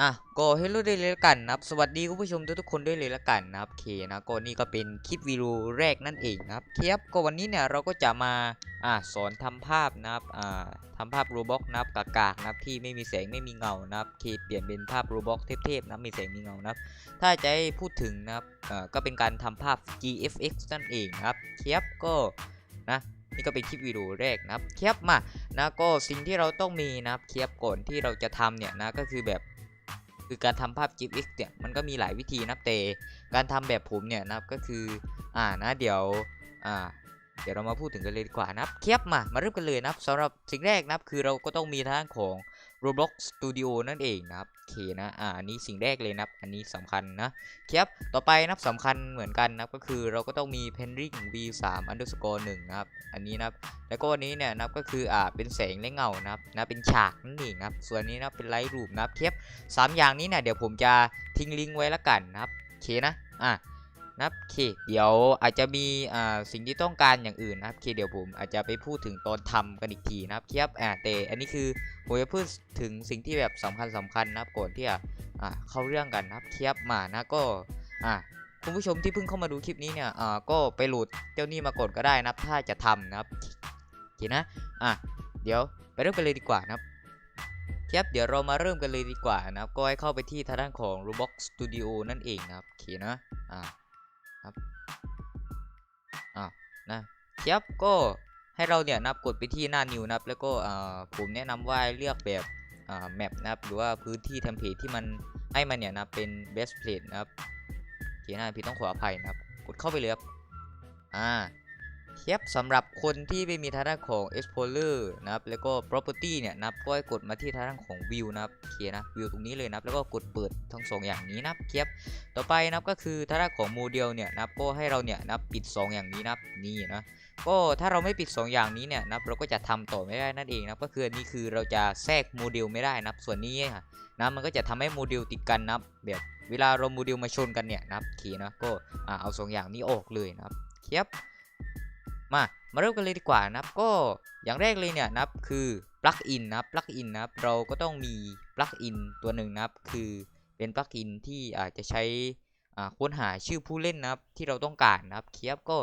อะก็เฮลโลได้เลยละกันนะครับ สวัสดีคุณผู้ชมทุกๆคนด้วยเลยละกันนะครับเคนะก็นี่ก็เป็นคลิปวิดีโอแรกนั่นเองนะครับเครับก็วันนี้เนี่ยเราก็จะมาอ่าสอนทำภาพนะครับอ่าทำภาพโรบ็อกนะครับกากๆนะครับที่ไม่มีแสงไม่มีเงานะครับเคเปลี่ยนเป็นภาพโรบ็อกเทพๆนะมีแสงมีเงานะครับถ้าจะให้พูดถึงนะครับอ่อก็เป็นการทำภาพ GFX นั่นเองนะครับเครับก็นะนี่ก็เป็นคลิปวิดีโอแรกนะครับเครับมานะก็สิ่งที่เราต้องมีนะครับเครับก่อนที่เราจะทำเนี่ยนะก็คือแบบ คือการทำภาพ GIF เนี่ยมันก็มีหลายวิธีนะเตการทำแบบผมเนี่ยนะครับก็คืออ่านะเดี๋ยวอ่าเดี๋ยวเรามาพูดถึงกันเลยดีกว่านะครับเคียบมา มาเริ่มกันเลยนะครับสำหรับสิ่งแรกนะครับคือเราก็ต้องมีทางของ Roblox Studio นั่นเองนะครับโอเคนะอ่าอันนี้สิ่งแรกเลยนะครับอันนี้สำคัญนะครับต่อไปนะครับสำคัญเหมือนกันนะครับก็คือเราก็ต้องมี Pending V3 underscore 1นะครับอันนี้นะครับแล้วก็อันนี้เนี่ยนะครับก็คืออ่าเป็นแสงและเงานะครับนะเป็นฉากนั่นเองนะครับส่วนนี้นะเป็นไลท์รูปนะครับเทียบสามอย่างนี้เนี่ยเดี๋ยวผมจะทิ้งลิงก์ไว้ละกันนะครับโอเคนะอะ นะครับโอเคเดี๋ยวอาจจะมีอ่าสิ่งที่ต้องการอย่างอื่นนะครับโอเคเดี๋ยวผมอาจจะไปพูดถึงตอนทำกันอีกทีนะครับเทียบอ่าแต่อันนี้คือผมจะพูดถึงสิ่งที่แบบสำคัญสำคัญนะครับก่อนที่จะอ่าเข้าเรื่องกันนะครับเทียบมานะก็อ่าคุณผู้ชมที่เพิ่งเข้ามาดูคลิปนี้เนี่ยอ่าก็ไปโหลดเจ้านี่มากดก็ได้นะครับ ถ้าจะทำนะครับโอเคนะอะเดี๋ยวไปเริ่มกันเลยดีกว่านะครับครับเดี๋ยวเรามาเริ่มกันเลยดีกว่านะครับ ก็ให้เข้าไปที่ทางด้านของ Roblox Studio นั่นเองนะครับโอเคนะอ่า ครับอ่านะครับก็ให้เราเนี่ยนับกดไปที่หน้า New นะครับแล้วก็อ่าผมแนะนำว่าให้เลือกแบบอ่าแมปนะครับหรือว่าพื้นที่เทมเพลตที่มันให้มันเนี่ยนะเป็น best place นะครับโอเคนะพี่ต้องขออภัยนะครับ กดเข้าไปเลยครับอ่า เทียบสำหรับคนที่ไม่มีทางด้านของ Explorer นะครับแล้วก็ Property เนี่ยนะครับก็ให้กดมาที่ทางด้านของ View นะครับโอเคนะ View ตรงนี้เลยนะครับแล้วก็กดเปิดทั้งสองอย่างนี้นะครับเทียบต่อไปนะครับก็คือทางด้านของโมเดลเนี่ยนะครับก็ให้เราเนี่ยนะครับปิด 2 อย่างนี้นะครับนี่นะก็ถ้าเราไม่ปิด 2 อย่างนี้เนี่ยนะครับเราก็จะทำต่อไม่ได้นั่นเองนะครับก็คืออันนี้คือเราจะแทรกโมเดลไม่ได้นะครับส่วนนี้นะมันก็จะทำให้โมเดลติดกันนะครับแบบเวลาเราโมเดลมาชนกันเนี่ยนะครับเคนะก็เอาสองอย่างนี้ออกเลยนะครับเทียบ มามาเริ่มกันเลยดีกว่านะครับ ก็อย่างแรกเลยเนี่ยนะครับคือปลั๊กอินนะครับปลั๊กอินนะครับเราก็ต้องมีปลั๊กอินตัวหนึ่งนะครับ คือเป็นปลั๊กอินที่อาจจะใช้ค้นหาชื่อผู้เล่นนะครับที่เราต้องการนะครับเทียบก็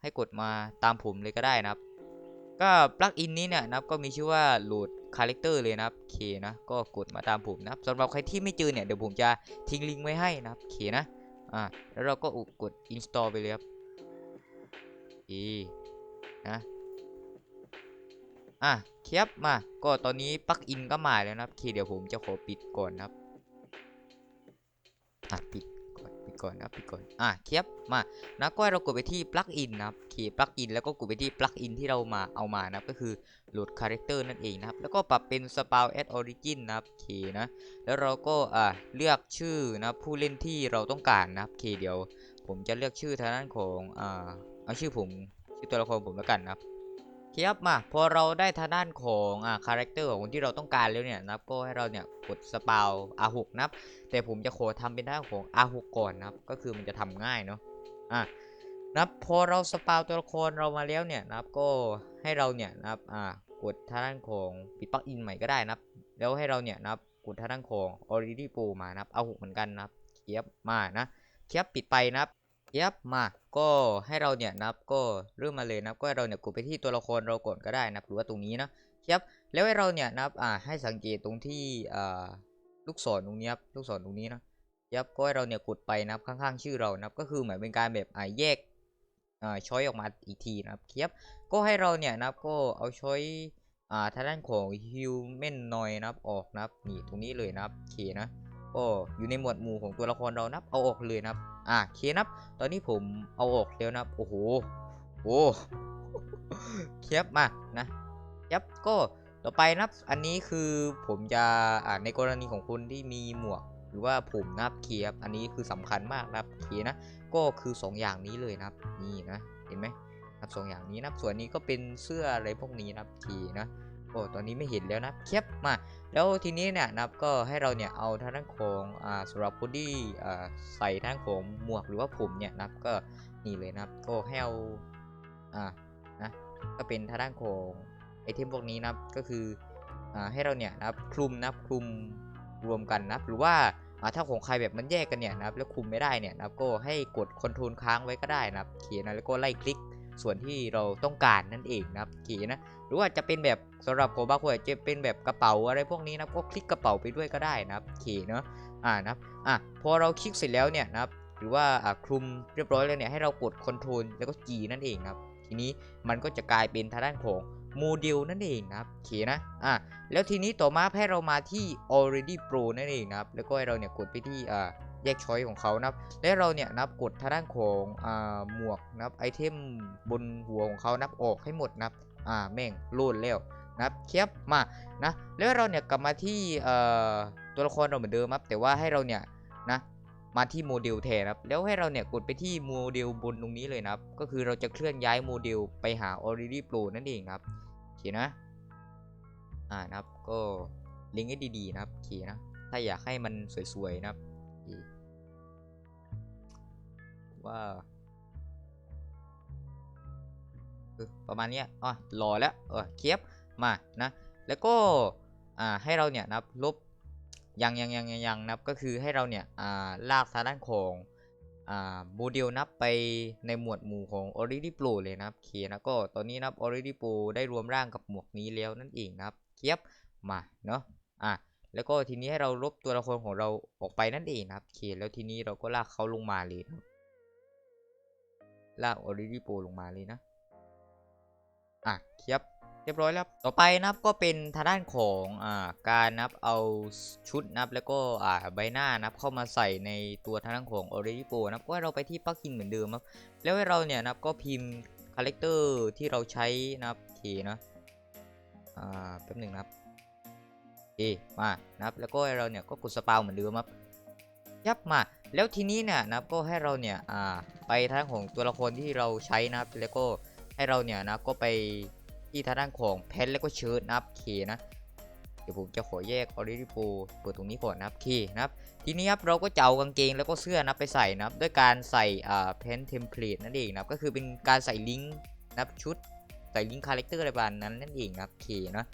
ให้กดมาตามผมเลยก็ได้นะครับ ก็ปลั๊กอินนี้เนี่ยนะครับก็มีชื่อว่าโหลดคาแรคเตอร์เลยนะครับเคนะก็กดมาตามผมนะครับสำหรับใครที่ไม่เจอเนี่ยเดี๋ยวผมจะทิ้งลิงก์ไว้ให้นะครับเคนะอ่าแล้วเราก็กด install ไปเลยครับ โอเคนะอะเทียบมา ก็ตอนนี้ปลั๊กอินก็มาแล้วนะครับโอเคเดี๋ยวผมจะขอปิดก่อนนะครับอะปิดก่อนปิดก่อนนะปิดก่อนอะเทียบมานะก็เรากดไปที่ปลั๊กอินนะครับคีปลั๊กอินแล้วก็กดไปที่ปลั๊กอินที่เรามาเอามานะก็คือโหลดคาแรคเตอร์นั่นเองนะครับ แล้วก็ปรับเป็น spawn at origin นนะครับเคนะ แล้วเราก็อ่าเลือกชื่อนะผู้เล่นที่เราต้องการนะครับเคเดี๋ยว ผมจะเลือกชื่อทางด้านของอ่า เอาชื่อผมชื่อตัวละครผมแล้วกันนะครับเครับมาพอเราได้ทางด้านของอ่าคาแรคเตอร์ของคนที่เราต้องการแล้วเนี่ยนะครับก็ให้เราเนี่ยกด spawn R6 นะครับแต่ผมจะขอทำเป็นด้านของ R6 ก่อนนะครับก็คือมันจะทำง่ายเนาะอะนะครับพอเราสปาวตัวละครเรามาแล้วเนี่ยนะครับก็ให้เราเนี่ยนะครับอ่ากดทางด้านของปิดปลั๊กอินใหม่ก็ได้นะครับ แล้วให้เราเนี่ยนะครับกดทางด้านของ already pro มานะครับอาหกเหมือนกันนะครับเทียบมานะเทียบปิดไปนะครับ ยบมาก็ให้เราเนี่ยนับก็เริ่มมาเลยนับก็ให้เราเนี่ยกดไปที่ตัวละครเราก่อนก็ได้นับหรือว่าตรงนี้นะเทียบแล้วให้เราเนี่ยนับอ่าให้สังเกตตรงที่อ่าลูกศรตรงนี้ครับลูกศรตรงนี้นะยับก็ให้เราเนี่ยกดไปนับข้างๆ ชื่อเรานับก็คือเหมือนเป็นการแบบอ่าแยกอ่าช้อยออกมาอีกทีนะครับเทียบก็ให้เราเนี่ยนับก็เอาช้อยอ่าทางด้านของ human noise นะครับออกนะครับนี่ตรงนี้เลยนะครับโอเคนะ ก็อยู่ในหมวดหมู่ของตัวละครเรานับเอาออกเลยนะครับ อ่าโอเคนับ ตอนนี้ผมเอาออกแล้วนะโอ้โหโอ้เทียบมานะยับก็ต่อไปนับอันนี้คือผมจะอ่าในกรณีของคนที่มีหมวก หรือว่าผมนับเคียบอันนี้คือสำคัญมากนับเคียนะก็คือ 2 อย่างนี้เลยนะครับนี่นะเห็นไหมครับสองอย่างนี้นับส่วนนี้ก็เป็นเสื้ออะไรพวกนี้นับเคียนะ โอ้ตอนนี้ไม่เห็นแล้วนะเคียบมา แล้วทีนี้เนี่ยนะครับก็ให้เราเนี่ยเอาทางด้านของอ่าสำหรับคนที่อ่าใส่ทางของหมวกหรือว่าผมเนี่ยนะครับก็นี่เลยนะครับก็ให้เอาอ่านะก็เป็นทางด้านของไอเทมพวกนี้นะครับก็คืออ่าให้เราเนี่ยนะครับคลุมนะครับคลุมรวมกันนะครับหรือว่าอ่าถ้าของใครแบบมันแยกกันเนี่ยนะครับแล้วคุมไม่ได้เนี่ยนะครับก็ให้กดคอนโทรลค้างไว้ก็ได้นะครับโอเคนะแล้วก็ไล่คลิกส่วนที่เราต้องการนั่นเองนะครับโอเคนะ หรือว่าจะเป็นแบบสำหรับผมบางคนจะเป็นแบบกระเป๋าอะไรพวกนี้นะก็คลิกกระเป๋าไปด้วยก็ได้นะครับโอเคเนาะอ่านะอะพอเราคลิกเสร็จแล้วเนี่ยนะครับหรือว่าคลุมเรียบร้อยแล้วเนี่ยให้เรากดคอนโทรลแล้วก็ G นั่นเองครับ ทีนี้มันก็จะกลายเป็นทางด้านของโมเดลนั่นเองนะครับโอเคนะอะแล้วทีนี้ต่อมาให้เรามาที่ already pro นั่นเองนะครับแล้วก็ให้เราเนี่ยกดไปที่อ่าแยกช้อยของเขานะครับและเราเนี่ยนับกดทางด้านของอ่าหมวกนะครับไอเทมบนหัวของเขานับออกให้หมดนะครับ อ่าแม่งโลดแล้วนะครับเคียบมานะแล้วเราเนี่ยกลับมาที่เอ่อตัวละครเราเหมือนเดิมครับแต่ว่าให้เราเนี่ยนะมาที่โมเดลแทนครับแล้วให้เราเนี่ยกดไปที่โมเดลบนตรงนี้เลยนะครับ ก็คือเราจะเคลื่อนย้ายโมเดลไปหา already pro นั่นเองครับโอเคนะอ่านะครับก็ลิงก์ให้ดีๆนะครับโอเคนะถ้าอยากให้มันสวยๆนะครับว่า ประมาณนี้อ๋อรอแล้วเออเคียบมานะแล้วก็อ่าให้เราเนี่ยนับลบยังยังยังยังนะครับก็คือให้เราเนี่ยอ่าลากทางด้านของอ่าโมเดลนับไปในหมวดหมู่ของ Already Pro เลยนะครับเคนะก็ตอนนี้นับ Already Pro ได้รวมร่างกับหมวกนี้แล้วนั่นเองนะครับเคียบมาเนาะอะแล้วก็ทีนี้ให้เราลบตัวละครของเราออกไปนั่นเองนะครับเคแล้วทีนี้เราก็ลากเขาลงมาเลยนะครับลาก Already Pro ลงมาเลยนะ อะเคียบเรียบร้อยแล้วต่อไปนะครับก็เป็นทางด้านของอ่าการนับเอาชุดนับแล้วก็อ่าใบหน้านับเข้ามาใส่ในตัวทางด้านของ Already Pro นะครับก็ให้เราไปที่ปลั๊กอินเหมือนเดิมครับแล้วให้เราเนี่ยนับก็พิมพ์คาแรคเตอร์ที่เราใช้นะครับโอเคนะอ่าแป๊บหนึ่งนะครับโอมานะครับแล้วก็ให้เราเนี่ยก็กดสปาวเหมือนเดิมครับยับมาแล้วทีนี้เนี่ยนะครับก็ให้เราเนี่ยอ่าไปทางด้านของตัวละครที่เราใช้นะครับแล้วก็ ให้เราเนี่ยนะก็ไปที่ทางด้านของแพนแล้วก็เชิ้ตนะครับเคนะเดี๋ยวผมจะขอแยก already pro เปิดตรงนี้ก่อนนะครับเคนะครับทีนี้ครับเราก็จะเอากางเกงแล้วก็เสื้อนะไปใส่นะครับด้วยการใส่อ่าแพนเทมเพลตนั่นเองนะครับก็คือเป็นการใส่ลิงก์นะครับชุดใส่ลิงก์คาแรคเตอร์อะไรประมาณนั้นนั่นเองนะครับเคนะ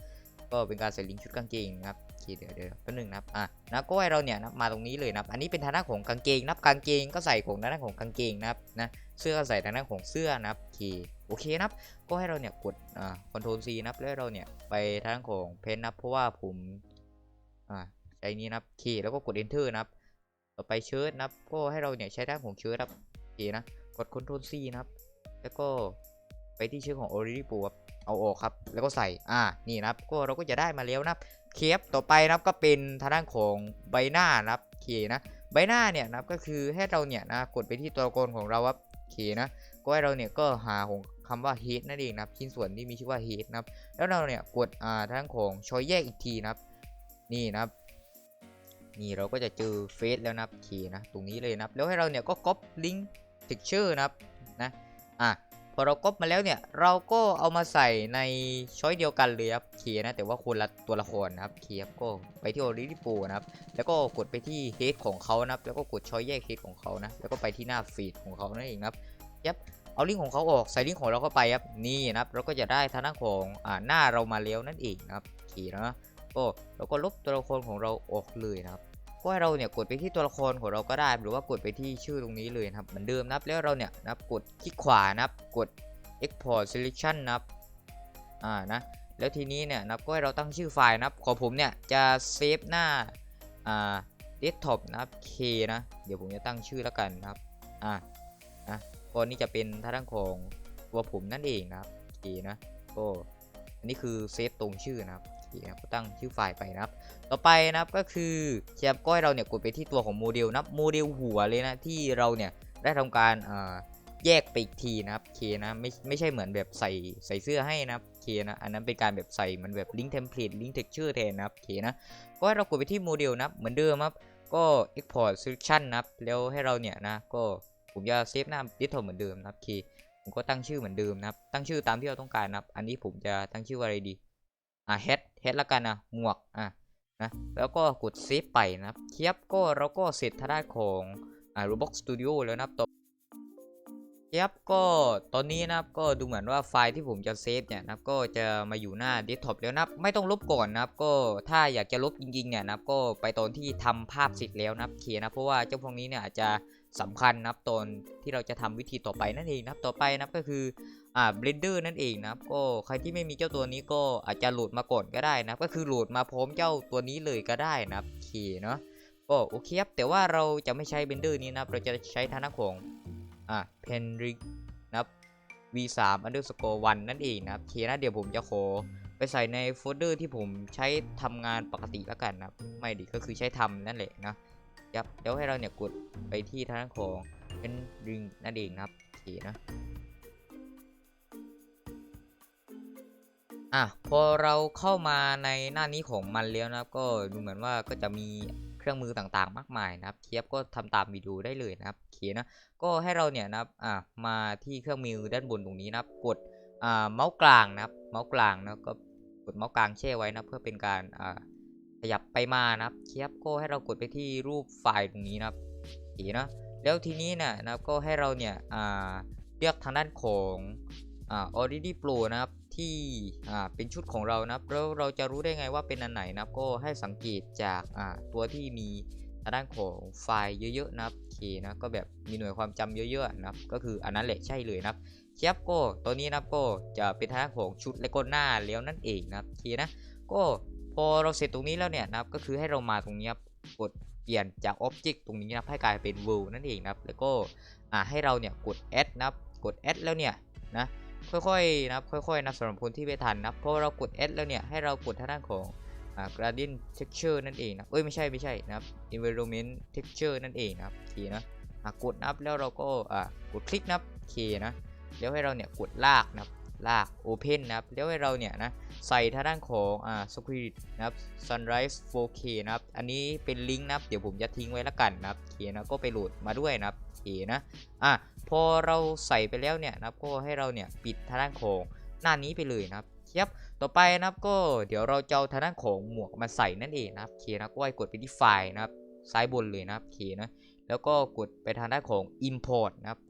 ก็เป็นการใส่ลิงก์ชุดกางเกงนะครับโอเคเดี๋ยวเดี๋ยวแป๊บนึงนะครับอะนะก็ให้เราเนี่ยนะมาตรงนี้เลยนะครับอันนี้เป็นทางด้านของกางเกงนะครับกางเกงก็ใส่ของทางด้านของกางเกงนะครับนะ เสื้อใส่ทางด้านของเสื้อนะครับโอเคโอเคนะครับ ก็ให้เราเนี่ยกดอ่า Ctrl C นับแล้วเราเนี่ยไปทางของเพนนับเพราะว่าผมอ่าใช้นี้นับคีย์แล้วก็กด Enter นับ ต่อไปเชิร์ตนับ ก็ให้เราเนี่ยใช้ทางของเชิร์ตครับโอเคนะกด Ctrl C นะครับ แล้วก็ไปที่เชิร์ตของ Already Pro ครับเอาออกครับ แล้วก็ใส่ อ่า นี่นะครับ ก็เราก็จะได้มาแล้วนะครับเคฟต่อไปนะครับก็เป็นทางด้านของใบหน้านะครับโอเคนะ ใบหน้าเนี่ยนะครับก็คือให้เราเนี่ยนะกดไปที่ตัวละครของเราครับ เคนะก็ให้เราเนี่ยก็หาของคำว่า head นั่นเองนะครับชิ้นส่วนที่มีชื่อว่า head นะครับแล้วเราเนี่ยกดอ่าทั้งของช้อยแยกอีกทีนะครับ นี่นะครับนี่เราก็จะเจอเฟซแล้วนะครับเคนะตรงนี้เลยนะครับแล้วให้เราเนี่ยก็ copy link picture นะครับนะอะ พอเราก๊อปมาแล้วเนี่ย เราก็เอามาใส่ในช้อยเดียวกันเลยครับเคนะ แต่ว่าคนละตัวละครนะครับเคครับก็ไปที่ Already Pro นะครับ แล้วก็กดไปที่ head ของเขานะครับ แล้วก็กดช้อยแยก head ของเขานะ แล้วก็ไปที่หน้าฟีดของเขานั่นเองครับเอาลิงก์ของเขาออกใส่ลิงก์ของเราเข้าไปครับนี่นะครับ เราก็จะได้ทางด้านของอ่าหน้าเรามาแล้วนั่นเองนะครับโอเคนะก็เราก็ลบตัวละครของเราออกเลยนะครับ ก็ให้เราเนี่ยกดไปที่ตัวละครของเราก็ได้ หรือว่ากดไปที่ชื่อตรงนี้เลยนะครับเหมือนเดิมนะครับแล้วเราเนี่ยนะครับกดคลิกขวานะครับกด export selection นะครับอ่านะแล้วทีนี้เนี่ยนะครับก็ให้เราตั้งชื่อไฟล์นะครับของผมเนี่ยจะเซฟหน้าอ่า desktop นะครับ K นะเดี๋ยวผมจะตั้งชื่อแล้วกันนะครับอ่านะก็นี่จะเป็นท่างด้านของตัวผมนั่นเองนะครับโอเคนะก็อันนี้คือเซฟตรงชื่อนะครับ โอเคนะก็ตั้งชื่อไฟล์ไปนะครับ ต่อไปนะครับก็คือแคปก็ให้เราเนี่ยกดไปที่ตัวของโมเดลนะโมเดลหัวเลยนะที่เราเนี่ยได้ทำการแยกไปอีกทีนะครับเคนะไม่ไม่ใช่เหมือนแบบใส่ใส่เสื้อให้นะครับเคนะอันนั้นเป็นการแบบใส่มันแบบลิงก์เทมเพลตลิงก์เท็กเจอร์แทนนะครับเคนะก็ให้เรากดไปที่โมเดลนะครับเหมือนเดิมครับก็ export selection นะครับแล้วให้เราเนี่ยนะก็ผมจะเซฟหน้าดิสโทเหมือนเดิมนะครับเคผมก็ตั้งชื่อเหมือนเดิมนะครับตั้งชื่อตามที่เราต้องการนะครับอันนี้ผมจะตั้งชื่อว่าอะไรดี อะ head head ละกันนะหมวกอะนะแล้วก็กดซีไปนะครับเทียบก็เราก็เสร็จทางด้านของอ่า Roblox Studio แล้วนะครับต่อเที ครับก็ตอนนี้นะครับก็ดูเหมือนว่าไฟล์ที่ผมจะเซฟเนี่ยนะครับก็จะมาอยู่หน้าเดสก์ท็อปแล้วนะครับไม่ต้องลบก่อนนะครับก็ถ้าอยากจะลบจริงๆเนี่ยนะครับก็ไปตอนที่ทำภาพเสร็จแล้วนะครับเคนะเพราะว่าเจ้าพวกนี้เนี่ยอาจจะสำคัญนะครับตอนที่เราจะทำวิธีต่อไปนั่นเองนะครับต่อไปนะครับก็คืออ่า Blender นั่นเองนะครับก็ใครที่ไม่มีเจ้าตัวนี้ก็อาจจะโหลดมาก่อนก็ได้นะครับก็คือโหลดมาพร้อมเจ้าตัวนี้เลยก็ได้นะครับเคเนาะก็โอเคครับแต่ว่าเราจะไม่ใช้ Blender นี้นะครับเราจะใช้ทางด้านของ อะ penric นะครับ v3 underscore 1นั่นเองนะครับเคนะเดี๋ยวผมจะขอไปใส่ในโฟลเดอร์ที่ผมใช้ทำงานปกติแล้วกันนะไม่ดิก็คือใช้ทำนั่นแหละนะครับเดี๋ยวให้เราเนี่ยกดไปที่ทางด้านของ penric นั่นเองนะครับโอเคนะอะพอเราเข้ามาในหน้านี้ของมันแล้วนะครับก็ดูเหมือนว่าก็จะมี เครื่องมือต่างๆ มากมายนะครับเคียบก็ทำตามวิดีโอได้เลยนะครับโอเคนะก็ให้เราเนี่ยนะครับอะมาที่เครื่องมือด้านบนตรงนี้นะครับกดอ่าเมาส์กลางนะครับเมาส์กลางนะก็กดเมาส์กลางแช่ไว้นะเพื่อเป็นการอ่าขยับไปมานะครับเคียบก็ให้เรากดไปที่รูปไฟล์ตรงนี้นะครับโอเคนะแล้วทีนี้เนี่ยนะครับก็ให้เราเนี่ยอ่าเลือกทางด้านของ อ่า Already Pro นะครับที่อ่าเป็นชุดของเรานะครับแล้วเราจะรู้ได้ไงว่าเป็นอันไหนนะครับก็ให้สังเกตจากอ่าตัวที่มีด้านของไฟล์เยอะๆนะครับโอเคนะก็แบบมีหน่วยความจำเยอะๆนะครับก็คืออันนั้นแหละใช่เลยนะครับเชียบก็ตัวนี้นะครับก็จะเป็นทางของชุดและก็หน้าแล้วนั่นเองนะครับโอเคนะก็พอเราเสร็จตรงนี้แล้วเนี่ยนะครับก็คือให้เรามาตรงนี้ครับกดเปลี่ยนจาก Object ตรงนี้นะครับให้กลายเป็น World นั่นเองนะครับแล้วก็อ่าให้เราเนี่ยกด Add นะครับกด Add แล้วเนี่ยนะ ค่อยๆนะครับค่อยๆนะสำหรับคนที่ไม่ทันนะเพราะเรากด S แล้วเนี่ยให้เรากดทางด้านของกรา gradient texture นั่นเองนะเอ้ยไม่ใช่ไม่ใช่นะครับ environment texture นั่นเองนะครับโอเคนะกดนับแล้วเราก็อ่ากดคลิกนับโอเคนะแล้วให้เราเนี่ยกดลากนะครับ ลาก open นะครับแล้วให้เราเนี่ยนะใส่ทางด้านของอ่า spirit นะครับ sunrise 4k นะครับอันนี้เป็นลิงก์นะครับเดี๋ยวผมจะทิ้งไว้ละกันนะครับโอเคนะก็ไปโหลดมาด้วยนะครับโอเคนะอะพอเราใส่ไปแล้วเนี่ยนะครับก็ให้เราเนี่ยปิดทางด้านของหน้านี้ไปเลยนะครับครับต่อไปนะครับก็เดี๋ยวเราจะเอาทางด้านของหมวกมาใส่นั่นเองนะครับเคนะก็ให้กดไปที่ไฟล์นะครับซ้ายบนเลยนะครับเคนะแล้วก็กดไปทางด้านของ import นะครับ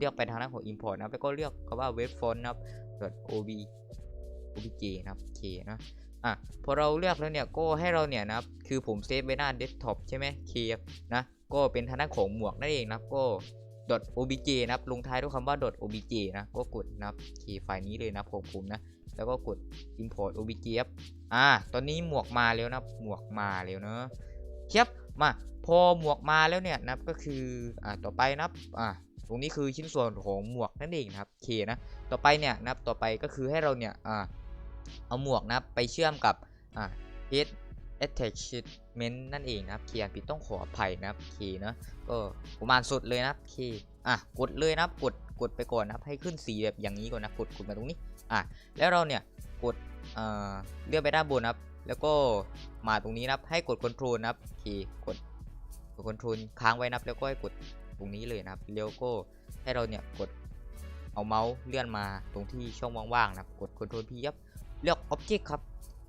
เลือกไปทางด้านของ import นะครับแล้วก็เลือกคำว่า web font นะครับ .ob obj นะครับเคนะอะพอเราเลือกแล้วเนี่ยก็ให้เราเนี่ยนะครับคือผมเซฟไว้หน้า desktop ใช่ไหมเคนะก็เป็นทางด้านของหมวกนั่นเองนะครับก็ .obj นะครับลงท้ายด้วยคำว่า .obj นะก็กดนะครับคีย์ไฟล์นี้เลยนะของผมนะแล้วก็กด import obj ครับอ่าตอนนี้หมวกมาแล้วนะหมวกมาแล้วเนอะครับมาพอหมวกมาแล้วเนี่ยนะก็คืออ่าต่อไปนะอ่า ตรงนี้คือชิ้นส่วนของหมวกนั่นเองนะครับเคนะต่อไปเนี่ยนะครับต่อไปก็คือให้เราเนี่ยอ่าเอาหมวกนะครับไปเชื่อมกับอ่า head attachment นั่นเองนะครับเคผิดต้องขออภัยนะครับเคนะก็ประมาณสุดเลยนะครับโอเคอะกดเลยนะครับกดกดไปก่อนนะครับให้ขึ้นสีแบบอย่างนี้ก่อนนะกดกดมาตรงนี้อะแล้วเราเนี่ยกดเอ่อเลื่อนไปด้านบนนะครับแล้วก็มาตรงนี้นะครับให้กด Ctrl นะครับเคกดกด Ctrl ค้างไว้นะครับแล้วก็ให้กด ตรงนี้เลยนะครับแล้วก็ให้เราเนี่ยกดเอาเมาส์เลื่อนมาตรงที่ช่องว่างๆนะครับกด Ctrl P ครับเลือก Object ครับ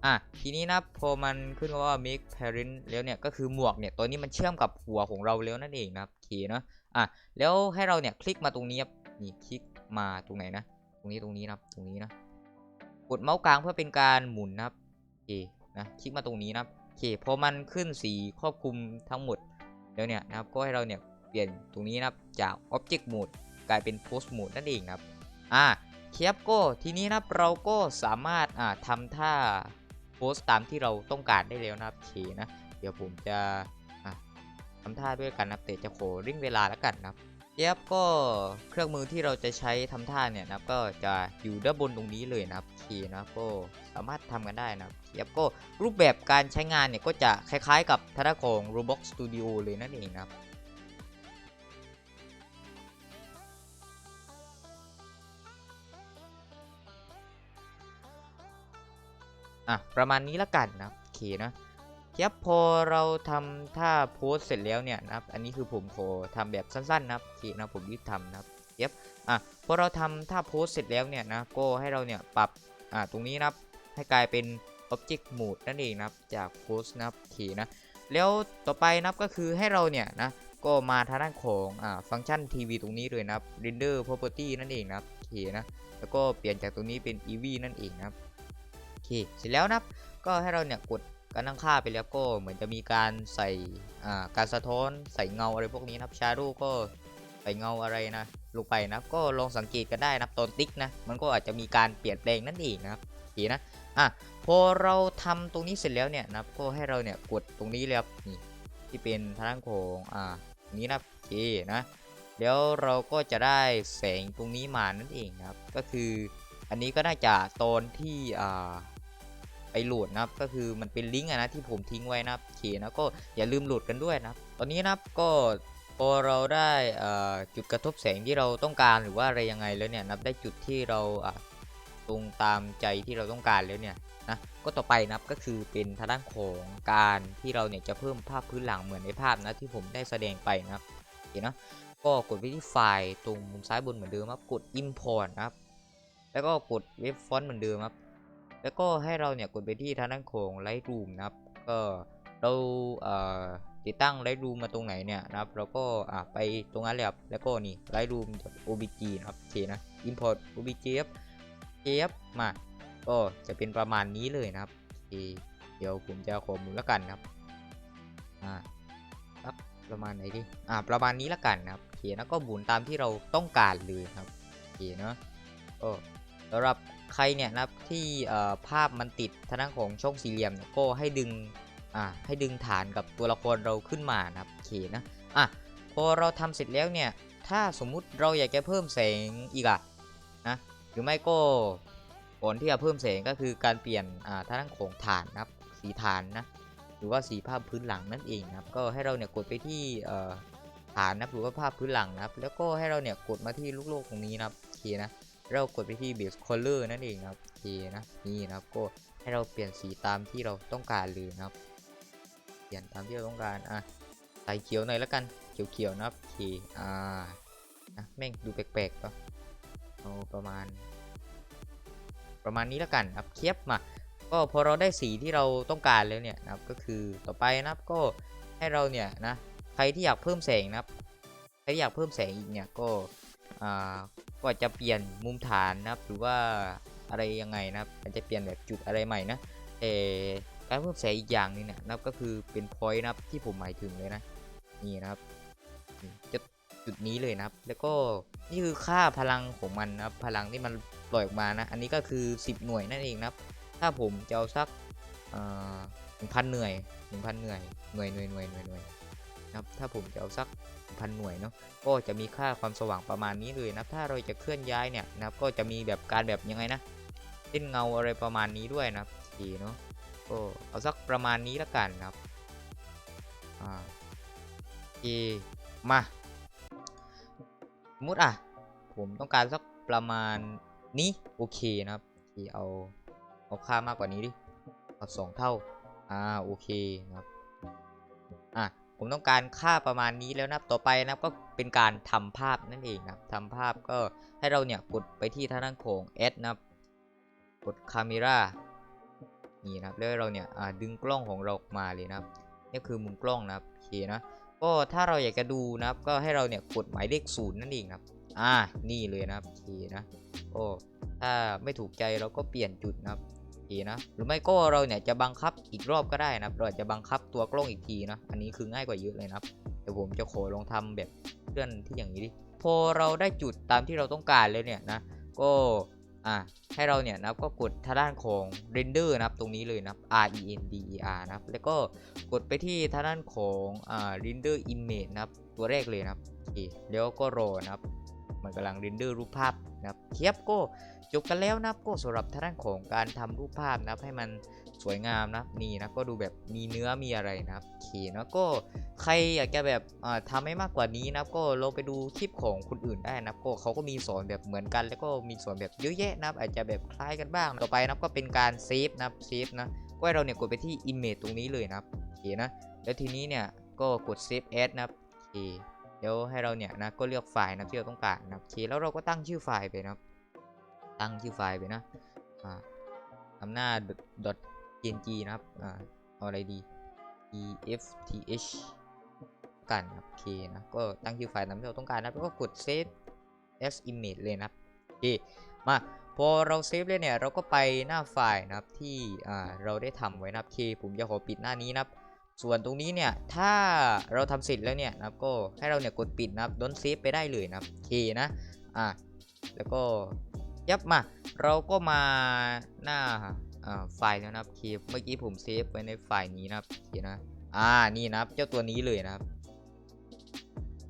อะทีนี้นะพอมันขึ้นว่า make parent แล้วเนี่ยก็คือหมวกเนี่ยตัวนี้มันเชื่อมกับหัวของเราแล้วนั่นเองนะครับโอเคเนาะอะแล้วให้เราเนี่ยคลิกมาตรงนี้ครับนี่คลิกมาตรงไหนนะ ตรงนี้ตรงนี้นะครับตรงนี้นะกดเมาส์กลางเพื่อเป็นการหมุนนะครับโอเคนะคลิกมาตรงนี้นะครับโอเคพอมันขึ้นสีครอบคลุมทั้งหมดแล้วเนี่ยนะครับก็ให้เราเนี่ย เปลี่ยนตรงนี้นะครับจาก Object Mode กลายเป็น Post Mode นั่นเองครับอะเคียบก็ทีนี้นะครับเราก็สามารถอ่าทำท่าโพสตามที่เราต้องการได้แล้วนะครับเคนะเดี๋ยวผมจะอะทำท่าด้วยกันนะครับแต่จะขอริ่งเวลาแล้วกันนะครับเคียบก็เครื่องมือที่เราจะใช้ทำท่าเนี่ยนะครับก็จะอยู่ด้านบนตรงนี้เลยนะครับเคนะก็สามารถทำกันได้นะครับเคียบก็รูปแบบการใช้งานเนี่ยก็จะคล้ายๆ กับท่าของ Roblox Studio เลยนั่นเองนะครับ อะประมาณนี้ละกันนะโอเคนะครับพอเราทำท่าโพสเสร็จแล้วเนี่ยนะครับ อันนี้คือผมขอทำแบบสั้นๆนะครับโอเคนะผมรีบทำนะครับเย็บอะพอเราทำท่าโพสเสร็จแล้วเนี่ยนะก็ให้เราเนี่ยปรับอ่าตรงนี้นะครับให้กลายเป็น object mode นั่นเองนะครับจากโพสนะครับโอเคนะแล้วต่อไปนะครับก็คือให้เราเนี่ยนะก็มาทางด้านของอ่าฟังก์ชันทีวีตรงนี้เลยนะครับ render property นั่นเองนะครับโอเคนะแล้วก็เปลี่ยนจากตรงนี้เป็น ev นั่นเองนะครับ เคเสร็จแล้วนะก็ให้เราเนี่ยกดการตั้งค่าไปแล้วก็เหมือนจะมีการใส่การสะท้อนใส่เงาอะไรพวกนี้นะครับ shadow ก็ใส่เงาอะไรนะลงไปนะก็ลองสังเกตกันได้นับตอนติ๊กนะมันก็อาจจะมีการเปลี่ยนแปลงนั่นเองนะครับโอเคนะอะพอเราทำตรงนี้เสร็จแล้วเนี่ยนะก็ให้เราเนี่ยกดตรงนี้เลยครับนี่ที่เป็นทางด้านของอ่านี้นะโอเคนะแล้วเราก็จะได้แสงตรงนี้มานั่นเองนะครับ ก็คืออันนี้ก็น่าจะตอนที่อ่า ไปโหลดนะครับ ก็คือมันเป็นลิงก์นะที่ผมทิ้งไว้นะครับโอเคนะก็อย่าลืมโหลดกันด้วยนะครับ ตอนนี้นะครับก็พอเราได้จุดกระทบแสงที่เราต้องการหรือว่าอะไรยังไงแล้วเนี่ยนับได้จุดที่เราตรงตามใจที่เราต้องการแล้วเนี่ยนะก็ต่อไปนะครับก็คือเป็นทางด้านของการที่เราเนี่ยจะเพิ่มภาพพื้นหลังเหมือนในภาพนะที่ผมได้แสดงไปนะครับเห็นนะก็กดไปที่ไฟล์ตรงมุมซ้ายบนเหมือนเดิมครับกด import นะครับแล้วก็กดเว็บฟอนต์เหมือนเดิมครับ แล้วก็ให้เราเนี่ยกดไปที่ทางด้านของ Lightroom นะครับ ก็เราเติดตั้ง Lightroom มาตรงไหนเนี่ยนะครับ เราก็ไปตรงนั้นเลยครับ แล้วก็นี่ Lightroom obj นะครับโอเคนะ import obj ครับเอฟมา ก็จะเป็นประมาณนี้เลยนะครับโอเคเดี๋ยวผมจะขอมุนแล้วกันนะครับ อ่าครับประมาณไหนดิอ่า ประมาณนี้ล้วกันนะครับโอเคนะก็หมุนตามที่เราต้องการเลยครับโอเคเนาะก็สำหรับ ใครเนี่ยนะครับที่ภาพมันติดทางด้านของช่องสี่เหลี่ยมเนี่ยก็ให้ดึงอ่าให้ดึงฐานกับตัวละครเราขึ้นมานะครับโอเคนะอะพอเราทำเสร็จแล้วเนี่ยถ้าสมมุติเราอยากจะเพิ่มแสงอีกอะนะหรือไม่ก็ก่อนที่จะเพิ่มแสงก็คือการเปลี่ยนอ่าทางด้านของฐานนะครับสีฐานนะหรือว่าสีภาพพื้นหลังนั่นเองนะครับก็ให้เราเนี่ยกดไปที่อ่อฐานนะหรือว่าภาพพื้นหลังนะครับแล้วก็ให้เราเนี่ยกดมาที่ลูกโลกตรงนี้นะครับโอเคนะ เรากดไปที่ base color นั่นเองครับโอเคนะนี่นะครับก็ให้เราเปลี่ยนสีตามที่เราต้องการเลยนะครับ เปลี่ยนตามที่เราต้องการอะใส่เขียวหน่อยแล้วกันเขียวๆนะครับโอเคอ่านะแม่งดูแปลกๆปะเอาประมาณ ประมาณนี้แล้วกันครับเทียบมาก็พอเราได้สีที่เราต้องการแล้วเนี่ยนะครับก็คือต่อไปนะครับก็ให้เราเนี่ยนะใครที่อยากเพิ่มแสงนะครับใครที่อยากเพิ่มแสงอีกเนี่ยก็อ่า ก็อาจะเปลี่ยนมุมฐานนะครับ หรือว่าอะไรยังไงนะครับอาจจะเปลี่ยนแบบจุดอะไรใหม่นะแต่การเพิ่มแสงอีกอย่างนึงเนี่ยนะครับก็คือเป็น point นะครับที่ผมหมายถึงเลยนะนี่นะครับจะจุดนี้เลยนะครับ แล้วก็นี่คือค่าพลังของมันนะครับ พลังที่มันปล่อยออกมานะ อันนี้ก็คือ 10 หน่วยนั่นเองนะครับ ถ้าผมจะเอาสักหนึ่งพันหน่วยหนึ่งพันหน่วยหน่วยหน่วยหน่วยหน่วยหน่วยนะครับ ถ้าผมจะเอาสัก พันหน่วยเนาะก็จะมีค่าความสว่างประมาณนี้เลยนะถ้าเราจะเคลื่อนย้ายเนี่ยนะครับก็จะมีแบบการแบบยังไงนะเส้นเงาอะไรประมาณนี้ด้วยนะครับโอเนาะก็เอาสักประมาณนี้ละกันนะครับอ่าโอมาสมมติอะผมต้องการสักประมาณนี้โอเคนะครับโอเคเอาเอาค่ามากกว่านี้ดิเอาสองเท่าอ่าโอเคนะครับอะ ผมต้องการค่าประมาณนี้แล้วนะต่อไปนะก็เป็นการทำภาพนั่นเองนะครับทำภาพก็ให้เราเนี่ยกดไปที่ทางด้านของ add นะกด camera นี่นะครับแล้วเราเนี่ยดึงกล้องของเราออกมาเลยนะครับนี่คือมุมกล้องนะครับโอเคนะก็ถ้าเราอยากจะดูนะครับ ก็ให้เราเนี่ยกดหมายเลขศูนย์นั่นเองครับอ่านี่เลยนะครับโอเคนะโอ้ถ้าไม่ถูกใจเราก็เปลี่ยนจุดนะครับ ทีนะ หรือไม่ก็เราเนี่ยจะบังคับอีกรอบก็ได้นะเราจะบังคับตัวกล้องอีกทีนะ อันนี้คือง่ายกว่าเยอะเลยนะเดี๋ยวผมจะขอลองทำแบบเคลื่อนที่อย่างนี้ดิ พอเราได้จุดตามที่เราต้องการเลยเนี่ยนะ ก็อ่าให้เราเนี่ยนะก็กดทางด้านของ render นะครับตรงนี้เลยนะ R E N D E R นะครับแล้วก็กดไปที่ทางด้านของอ่า render image นะครับตัวแรกเลยนะครับโอเคแล้วก็รอนะครับมันกำลังเรนเดอร์รูปภาพนะครับเทียบก็ จบกันแล้วนะครับก็สำหรับทางด้านของการทำรูปภาพนะครับให้มันสวยงามนะนี่นะก็ดูแบบมีเนื้อมีอะไรนะโอเคนะก็ใครอยากจะแบบทำให้มากกว่านี้นะก็ลองไปดูคลิปของคนอื่นได้นะก็เขาก็มีสอนแบบเหมือนกัน แล้วก็มีสอนแบบเยอะแยะนะอาจจะแบบคล้ายกันบ้างต่อไปนะก็เป็นการเซฟนะเซฟนะก็ให้เราเนี่ยกดไปที่ image ตรงนี้เลยนะโอเคนะแล้วทีนี้เนี่ยก็กด save as นะโอเคเดี๋ยวให้เราเนี่ยนะก็เลือกไฟล์นะที่เราต้องการนะโอเคแล้วเราก็ตั้งชื่อไฟล์ไปนะ ตั้งชื่อไฟล์ไปนะอ่าทำหน้า .png นะครับอ่าเอาอะไรดี efth กันนะครับโอเคนะก็ตั้งชื่อไฟล์ตามที่เราต้องการนะแล้วก็กด save as image เลยนะครับโอเคมาพอเราเซฟเลยเนี่ยเราก็ไปหน้าไฟล์นะครับที่อ่าเราได้ทำไว้นะครับโอเคผมจะขอปิดหน้านี้นะครับ ส่วนตรงนี้เนี่ยถ้าเราทำเสร็จแล้วเนี่ยนะครับก็ให้เราเนี่ยกดปิดนะครับดนเซฟไปได้เลยนะครับโอเคนะอะแล้วก็ ยับมา เราก็มาหน้าไฟล์แล้วนะครับโอเคเมื่อกี้ผมเซฟไว้ในไฟล์นี้นะครับโอเคนะอ่านี่นะครับเจ้าตัวนี้เลยนะครับ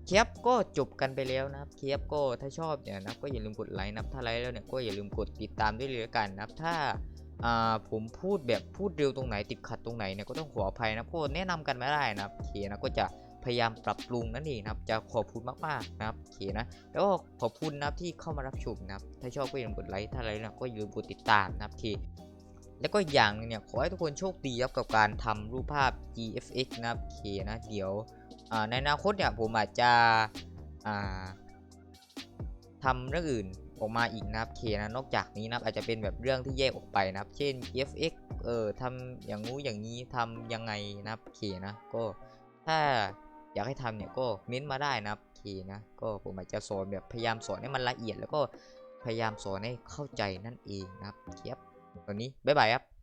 เคียบก็จบกันไปแล้วนะครับเคียบก็ถ้าชอบเนี่ยนะก็อย่าลืมกดไลค์นะถ้าไลค์แล้วเนี่ยก็อย่าลืมกดติดตามด้วยเลยกันนะครับถ้าอ่าผมพูดแบบพูดเร็วตรงไหนติดขัดตรงไหนเนี่ยก็ต้องขออภัยนะก็แนะนำกันไม่ได้นะครับเคนะก็จะ พยายามปรับปรุงนั่นเองนะครับ จะขอบคุณมากๆนะครับโอเคนะ แล้วก็ขอบคุณนะครับที่เข้ามารับชมนะครับ ถ้าชอบก็อย่าลืมกดไลค์ ถ้าอะไรนะก็อย่าลืมกดติดตามนะครับโอเคแล้วก็อย่างนึงเนี่ยขอให้ทุกคนโชคดีครับกับการทำรูปภาพ GFX นะครับโอเคนะ เดี๋ยวในอนาคตเนี่ยผมอาจจะอ่าทำเรื่องอื่นออกมาอีกนะครับเคนะนอกจากนี้นะอาจจะเป็นแบบเรื่องที่แยกออกไปนะครับ เช่น GFX เออทำอย่างงู้อย่างนี้ทำยังไงนะครับเคนะก็ถ้า อยากให้ทำเนี่ยก็เม้นมาได้นะครับเคนะก็ผมอาจจะสอนแบบพยายามสอนให้มันละเอียด แล้วก็พยายามสอนให้เข้าใจนั่นเองนะครับเคียบตอนนี้บ๊ายบายครับ